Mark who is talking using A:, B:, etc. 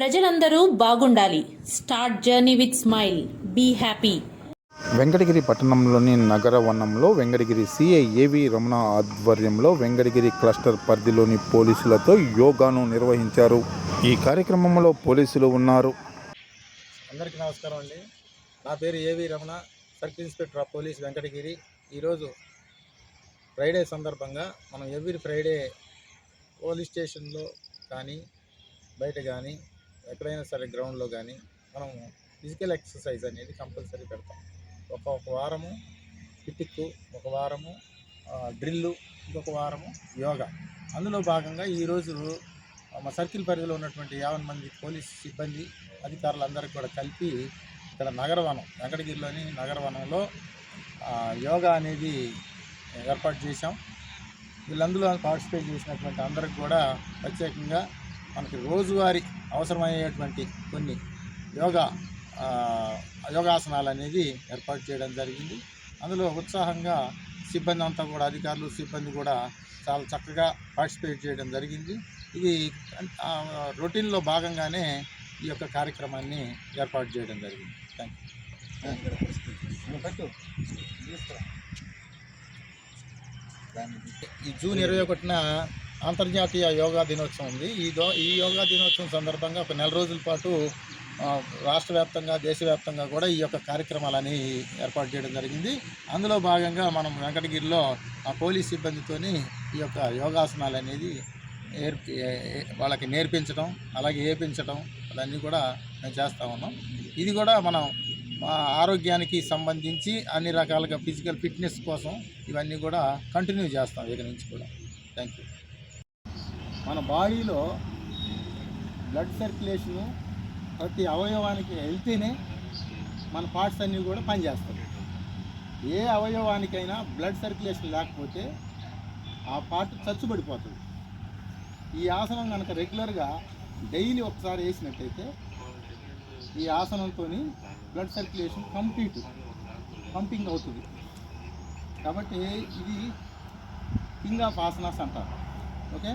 A: ప్రజలందరూ బాగుండాలి. Start journey with smile be happy
B: Venkatagiri పట్టణంలోని నగర వనంలో వెంకటగిరి సిఐ ఏవి రమణ ఆధ్వర్యంలో వెంకటగిరి క్లస్టర్ పరిధిలోని పోలీసులతో యోగాను నిర్వహించారు. ఈ కార్యక్రమంలో పోలీసులు ఉన్నారు.
C: అందరికీ నమస్కారం అండి. నా పేరు A V Ramana circle inspector of police Venkatagiri. ఈరోజు ఫ్రైడే సందర్భంగా మనం ఎవ్రీ ఫ్రైడే పోలీస్ స్టేషన్లో కానీ బయట కానీ ఎక్కడైనా సరే గ్రౌండ్లో కానీ మనం ఫిజికల్ ఎక్సర్సైజ్ అనేది కంపల్సరీ పెడతాం. ఒక ఒక వారము పిటిక్కు ఒక వారము డ్రిల్లు ఇంకొక వారము యోగా. అందులో భాగంగా ఈరోజు మా సర్కిల్ పరిధిలో ఉన్నటువంటి యాభై మంది పోలీస్ సిబ్బంది అధికారులందరికీ కూడా కలిపి ఇక్కడ నగరవనం వెంకటగిరిలోని నగరవనంలో యోగా అనేది ఏర్పాటు చేశాం. వీళ్ళందులో పార్టిసిపేట్ చేసినటువంటి అందరికి కూడా ప్రత్యేకంగా మనకి రోజువారీ అవసరమయ్యేటువంటి కొన్ని యోగా యోగాసనాలు అనేది ఏర్పాటు చేయడం జరిగింది. అందులో ఉత్సాహంగా సిబ్బంది అంతా కూడా అధికారులు సిబ్బంది కూడా చాలా చక్కగా పార్టిసిపేట్ చేయడం జరిగింది. ఇది రొటీన్లో భాగంగానే ఈ యొక్క కార్యక్రమాన్ని ఏర్పాటు చేయడం జరిగింది. Thank you. ఈ జూన్ ఇరవై ఒకటిన అంతర్జాతీయ యోగా దినోత్సవం ఉంది. ఈ దో ఈ యోగా దినోత్సవం సందర్భంగా ఒక నెల రోజుల పాటు రాష్ట్ర వ్యాప్తంగా దేశవ్యాప్తంగా కూడా ఈ యొక్క కార్యక్రమాలని ఏర్పాటు చేయడం జరిగింది. అందులో భాగంగా మనం వెంకటగిరిలో ఆ పోలీస్ సిబ్బందితోని ఈ యొక్క యోగాసనాలు అనేది నేర్పి వాళ్ళకి నేర్పించడం అలాగే ఏపించడం అవన్నీ కూడా మేము చేస్తూ ఉన్నాం. ఇది కూడా మనం మా ఆరోగ్యానికి సంబంధించి అన్ని రకాలుగా ఫిజికల్ ఫిట్నెస్ కోసం ఇవన్నీ కూడా కంటిన్యూ చేస్తాం ఇక నుంచి కూడా. థ్యాంక్ యూ మన బాడీలో బ్లడ్ సర్క్యులేషను ప్రతి అవయవానికి వెళ్తేనే మన పార్ట్స్ అన్నీ కూడా పనిచేస్తాయి. ఏ అవయవానికైనా బ్లడ్ సర్క్యులేషన్ లేకపోతే ఆ పార్ట్ చచ్చుబడిపోతుంది. ఈ ఆసనం కనుక రెగ్యులర్గా డైలీ ఒకసారి వేసినట్టయితే ఈ ఆసనంతో బ్లడ్ సర్క్యులేషన్ కంప్లీట్ పంపింగ్ అవుతుంది. కాబట్టి ఇది కింగ్ ఆఫ్ ఆసనాస్ అంటారు. ఓకే?